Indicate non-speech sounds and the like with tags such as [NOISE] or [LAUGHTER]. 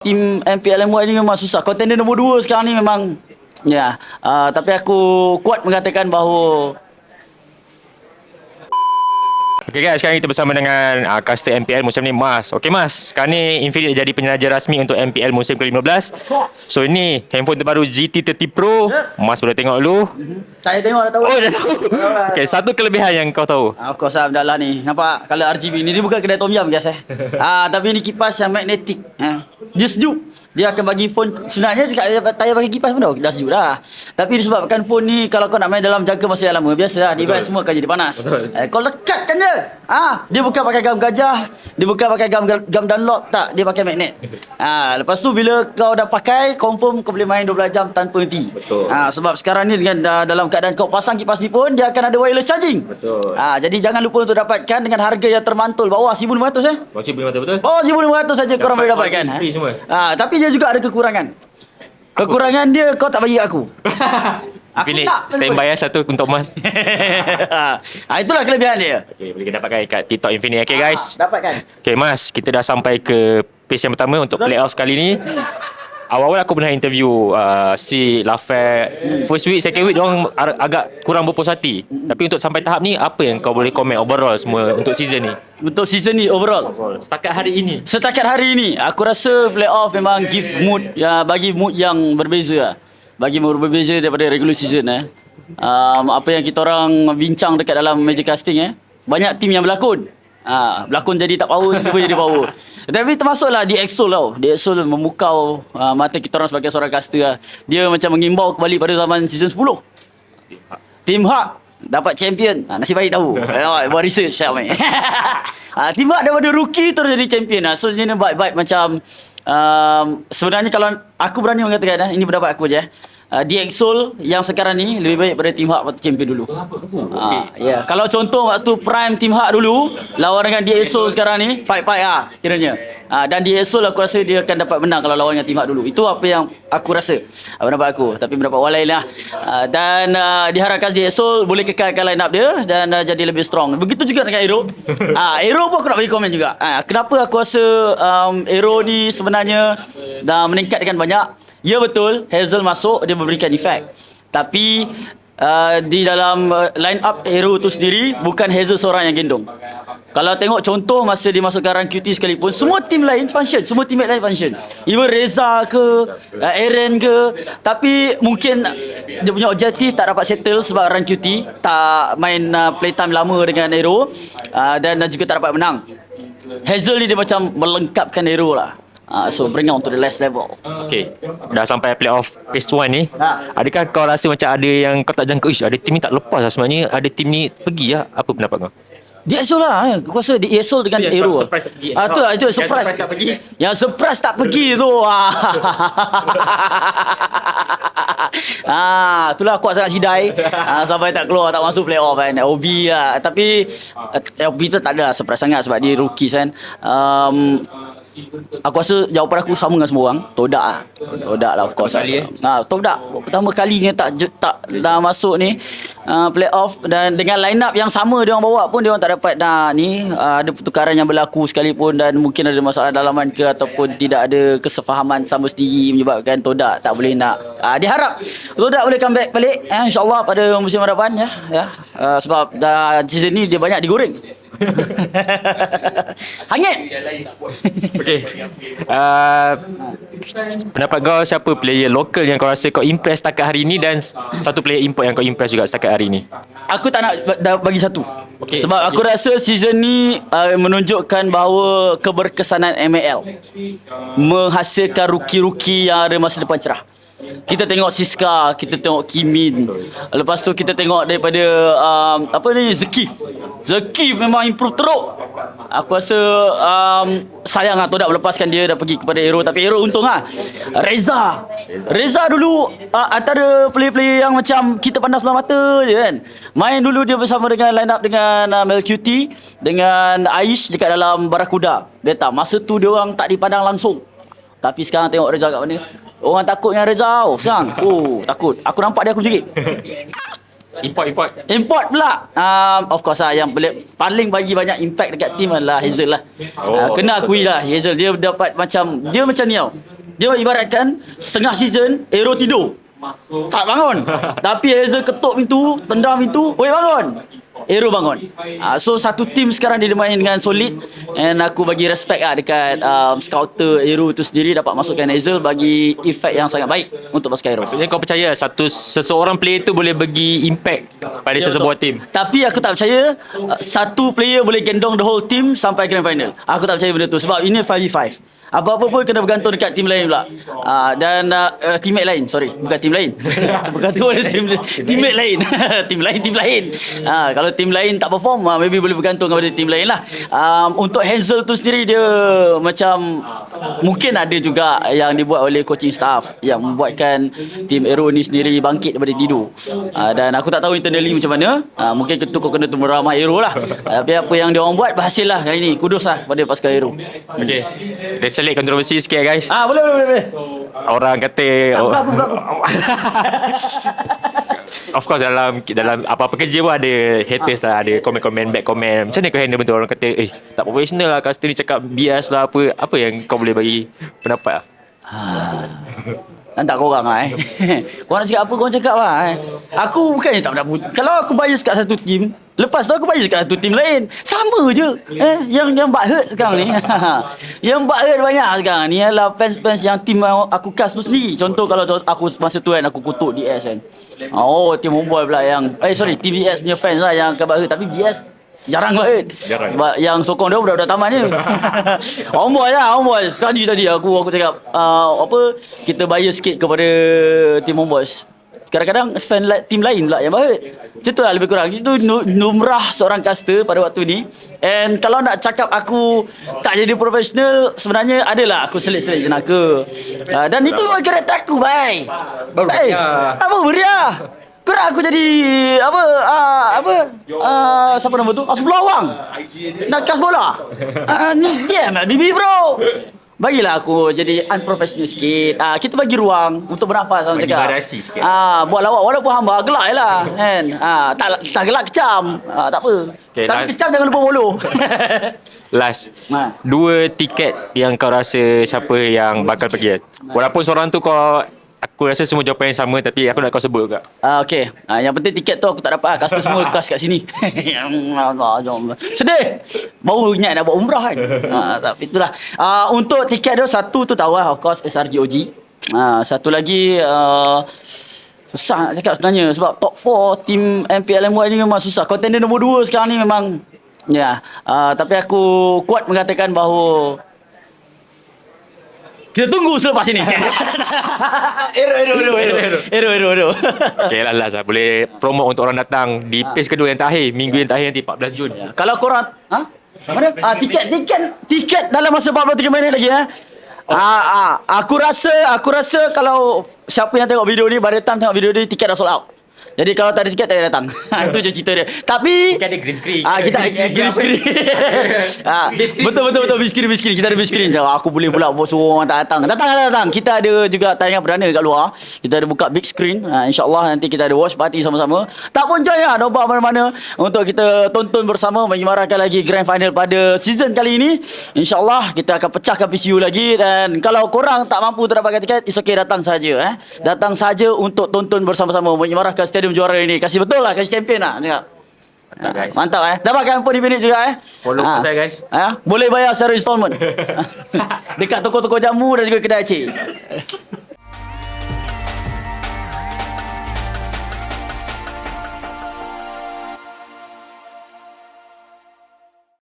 Tim MPLMY ni memang susah. Kontender nombor 2 sekarang ni memang ya. Uh, tapi aku kuat mengatakan bahawa Okay guys, sekarang kita bersama dengan uh, caster MPL musim ni Mas. Okay Mas, sekarang ni Infinite jadi penyelaja rasmi untuk MPL musim ke-15. So ini handphone terbaru GT30 Pro. Mas boleh tengok dulu. saya tengok dah tahu. Oh dah tahu. Okay, satu kelebihan yang kau tahu. Ah, Of course lah dah lah ni. Nampak kalau RGB ni dia bukan kedai tom yum guys eh. Ah tapi ni kipas yang magnetik. Ha. Dia sejuk. Dia akan bagi phone sebenarnya dia tak payah bagi kipas pun dah, dah sejuk dah. Tapi disebabkan phone ni kalau kau nak main dalam jangka masa yang lama biasalah device semua akan jadi panas. Eh, kau lekatkan je. Ah, dia bukan pakai gam gajah, dia bukan pakai gam gam Dunlop tak, dia pakai magnet. Ah, lepas tu bila kau dah pakai confirm kau boleh main 12 jam tanpa henti. Betul. Ah, sebab sekarang ni dengan dah dalam keadaan kau pasang kipas ni pun dia akan ada wireless charging. Betul. Ah, jadi jangan lupa untuk dapatkan dengan harga yang termantul bawah 1500 eh. Macam boleh betul betul? Bawah 1500 saja korang boleh dapatkan. free semua. Ah, tapi dia juga ada kekurangan. Kekurangan dia kau tak bagi aku. [LAUGHS] tak. standby ya satu untuk Mas. [LAUGHS] ah, itulah kelebihan dia. Okay, boleh kita dapatkan kat TikTok Infinite. Okay guys. Ah, dapatkan. Okay Mas, kita dah sampai ke pace yang pertama untuk playoff kali ni. [LAUGHS] Awal-awal aku pernah interview uh, si Lafayette. First week, second week, diorang ar- agak kurang berpuas hati. Tapi untuk sampai tahap ni, apa yang kau boleh komen overall semua untuk season ni? Untuk season ni overall. Setakat hari ini. Setakat hari ini aku rasa playoff memang give mood ya bagi mood yang berbeza lah. Bagi mood berbeza daripada regular season eh. Um, apa yang kita orang bincang dekat dalam meja casting eh. Banyak tim yang berlakon. Ha, berlakon jadi tak power tiba jadi power. [LAUGHS] Tapi termasuklah di Exol tau. Di Exol memukau uh, mata kita orang sebagai seorang caster lah. Dia macam mengimbau kembali pada zaman season 10. Tim Hak dapat champion. Ha, nasib baik tahu. [LAUGHS] Buat research siap main. [LAUGHS] ha, Tim Hak daripada rookie terus jadi champion lah. So dia baik-baik macam um, sebenarnya kalau aku berani mengatakan eh, ini pendapat aku je eh. Uh, di Exol yang sekarang ni lebih baik pada Tim Hak waktu champion dulu. Ha, ya. Kalau contoh waktu prime Tim Hak dulu lawan dengan di Exol sekarang ni fight-fight ah kiranya. Ha, dan di Exol aku rasa dia akan dapat menang kalau lawan dengan Tim Hak dulu. Itu apa yang aku rasa. Uh, pendapat aku. Tapi pendapat orang lain lah. Uh, dan uh, diharapkan di Exol boleh kekalkan line up dia dan uh, jadi lebih strong. Begitu juga dengan Aero. [LAUGHS] Ah, Aero pun aku nak bagi komen juga. Ah, kenapa aku rasa um, Aero ni sebenarnya dah meningkat dengan banyak? Ya betul, Hazel masuk dia memberikan efek. Tapi uh, di dalam uh, line up Hero tu sendiri bukan Hazel seorang yang gendong. Kalau tengok contoh masa dia masuk ke rank QT sekalipun semua tim lain function, semua teammate lain function. Even Reza ke, uh, Aaron ke, tapi mungkin dia punya objektif tak dapat settle sebab rank QT, tak main uh, playtime lama dengan Hero uh, dan juga tak dapat menang. Hazel ni dia macam melengkapkan Hero lah. Uh, so bring on to the last level. Okay, dah sampai playoff phase 1 ni. Ha. Adakah kau rasa macam ada yang kau tak jangka, ish ada tim ni tak lepas lah sebenarnya. Ada tim ni pergi lah. Apa pendapat kau? Di ESOL lah eh. Aku rasa di ESOL dengan yang Aero surprise. Ah tu lah, itu Yang surprise surprise tak pergi. Yang surprise tak pergi tu [LAUGHS] ah. [LAUGHS] ah, itulah kuat sangat Sidai ah, Sampai tak keluar Tak masuk playoff kan OB lah Tapi uh, OB tu tak ada lah surprise sangat Sebab dia rookie kan um, Aku rasa jawapan aku sama dengan semua orang. Todak lah. Todak lah of course Pertama kali, lah. Ha, Todak. Pertama kalinya tak tak dah masuk ni uh, Playoff. Dan dengan line up yang sama dia orang bawa pun Dia orang tak dapat. Nak ni uh, Ada pertukaran yang berlaku sekalipun Dan mungkin ada masalah dalaman ke Ataupun tidak ada kesefahaman sama sendiri Menyebabkan Todak tak boleh nak. Uh, Dia harap Todak boleh comeback balik eh, InsyaAllah pada musim hadapan ya, ya. Uh, Sebab dah season ni dia banyak digoreng [LAUGHS] Hangit Okay. Uh, pendapat kau siapa player lokal yang kau rasa kau impress setakat hari ni dan satu player import yang kau impress juga setakat hari ni? Aku tak nak bagi satu. Okey. Okay. Sebab aku rasa season ni uh, menunjukkan bahawa keberkesanan ML menghasilkan rookie-rookie yang ada masa depan cerah. Kita tengok Siska, kita tengok Kimin. Lepas tu kita tengok daripada um, apa ni Zekif. Zekif memang improve teruk. Aku rasa um, sayang lah Todak melepaskan dia dah pergi kepada Aero tapi Aero untung lah. Reza. Reza dulu uh, antara player-player yang macam kita pandang sebelah mata je kan. Main dulu dia bersama dengan line up dengan uh, Mel QT dengan Aish dekat dalam Barakuda. Beta masa tu dia orang tak dipandang langsung. Tapi sekarang tengok Reza kat mana. Orang takut dengan Reza tau. Sekarang. Oh, takut. Aku nampak dia aku jerit. Import import. Import pula. Um, of course lah yang paling, paling bagi banyak impact dekat team adalah Hazel lah. Oh. Uh, kena akui lah Hazel dia dapat macam dia macam ni tau. Dia ibaratkan setengah season Aero tidur. Tak bangun. [LAUGHS] Tapi Hazel ketuk pintu, tendang pintu, "Oi bangun." Aero bangun. Uh, so satu team sekarang dia main dengan solid and aku bagi respect lah dekat um, scouter Aero tu sendiri dapat masukkan Hazel bagi efek yang sangat baik untuk pasukan Aero. Maksudnya kau percaya satu seseorang player tu boleh bagi impact pada sesebuah tim. Tapi aku tak percaya uh, satu player boleh gendong the whole team sampai grand final. Aku tak percaya benda tu sebab ini 5v5. Apa-apa pun kena bergantung dekat tim lain pula. Uh, dan uh, uh, teammate lain, sorry, bukan tim lain. [LAUGHS] bergantung pada tim teammate lain. [LAUGHS] tim lain, tim lain. Uh, kalau tim lain tak perform, uh, maybe boleh bergantung kepada tim lain lah. Um, untuk Hansel tu sendiri dia macam mungkin ada juga yang dibuat oleh coaching staff yang membuatkan tim Aero ni sendiri bangkit daripada tidur. Uh, dan aku tak tahu internally macam mana. Uh, mungkin ketua kau kena tunggu ramah Aero lah. Tapi apa yang dia orang buat berhasil lah kali ni. Kudus lah kepada pasukan Aero. Okay. Let's selit kontroversi sikit guys. Ah boleh boleh boleh. Orang kata oh. [LAUGHS] Of course dalam dalam apa-apa kerja pun ada haters lah, ada komen-komen, back komen. Macam mana kau handle betul orang kata, eh tak professional lah customer ni cakap bias lah apa. Apa yang kau boleh bagi pendapat lah? Nanti korang lah eh. [LAUGHS] korang nak cakap apa korang cakap lah eh. Aku bukannya tak mendapat. Kalau aku bias kat satu team, lepas tu aku bias kat satu team lain. Sama je. Eh, yang yang butt hurt sekarang ni. [LAUGHS] yang butt hurt banyak sekarang ni ialah fans-fans yang yang aku cast tu sendiri. Contoh kalau aku masa tu kan aku kutuk DS kan. Oh, team homeboy pula yang eh sorry, team DS punya fans lah yang akan butt hurt tapi DS Jarang lah Jarang. Sebab yang sokong dia budak-budak taman je [LAUGHS] Homeboy lah Homeboy Sekali tadi aku aku cakap uh, Apa Kita bias sikit kepada Team Homeboys Kadang-kadang fan la- team lain pula yang baik Macam tu lah lebih kurang Itu nu- lumrah seorang caster pada waktu ni And kalau nak cakap aku Tak jadi profesional Sebenarnya adalah aku selit-selit jenaka uh, Dan itu memang karakter aku bye Baru Bye meriah. Apa meriah Kau nak aku jadi apa uh, apa uh, siapa nama tu? Asbul Awang. Nak kas bola. Uh, ni dia bibi bro. Bagilah aku jadi unprofessional sikit. Ah kita bagi ruang untuk bernafas orang Bagi cakap. variasi sikit. Ah buat lawak walaupun hamba gelak je lah kan. Ah tak tak gelak kecam. Ah tak apa. Okay, Tapi lah. kecam jangan lupa follow. [LAUGHS] Last. Ha. Dua tiket yang kau rasa siapa yang bakal pergi. Walaupun seorang tu kau aku rasa semua jawapan yang sama tapi aku nak kau sebut juga. Ah okey. Ah yang penting tiket tu aku tak dapat ah. Customer semua kas kat sini. [LAUGHS] Sedih. Baru ingat nak buat umrah kan. Ah tapi itulah. Ah untuk tiket dia satu tu tahu lah of course SRGOG. Ah satu lagi uh, Susah nak cakap sebenarnya sebab top 4 tim MPLMY ni memang susah. Contender nombor 2 sekarang ni memang ya. Uh, tapi aku kuat mengatakan bahawa kita tunggu selepas ini. ero, ero, ero, ero, ero, ero, ero. Okay [LAUGHS] lah last lah. Boleh promote untuk orang datang di Ha. pace kedua yang terakhir. Minggu yang terakhir nanti 14 Jun. Ya, Kalau korang ha? Mana? Ah tiket tiket tiket dalam masa 43 minit lagi eh. Ah, ah, aku rasa aku rasa kalau siapa yang tengok video ni pada time tengok video ni tiket dah sold out. Jadi kalau tak ada tiket tak payah datang. [LAUGHS] Itu je cerita dia. Tapi Kita ada green screen. Ah kita [LAUGHS] Green screen green [LAUGHS] ah, Green screen. betul betul betul big screen big screen. Kita ada big screen. Jangan aku boleh pula buat suruh orang tak datang. Datang datang datang. Kita ada juga tayangan perdana kat luar. Kita ada buka big screen. Ah, InsyaAllah nanti kita ada watch party sama-sama. Tak pun join lah Nombor mana-mana Untuk kita tonton bersama Menyemarakan lagi grand final pada season kali ini InsyaAllah kita akan pecahkan PCU lagi Dan kalau korang tak mampu terdapatkan tiket It's okay datang saja eh. Datang saja untuk tonton bersama-sama Menyemarakan stadium juara ini Kasih betul lah Kasih champion lah Cakap Ah, guys. Mantap eh. Dapatkan pun di minit juga eh. Follow Ah. saya, guys. Ah, boleh bayar secara installment. [LAUGHS] [LAUGHS] Dekat toko-toko jamu dan juga kedai cik. [LAUGHS]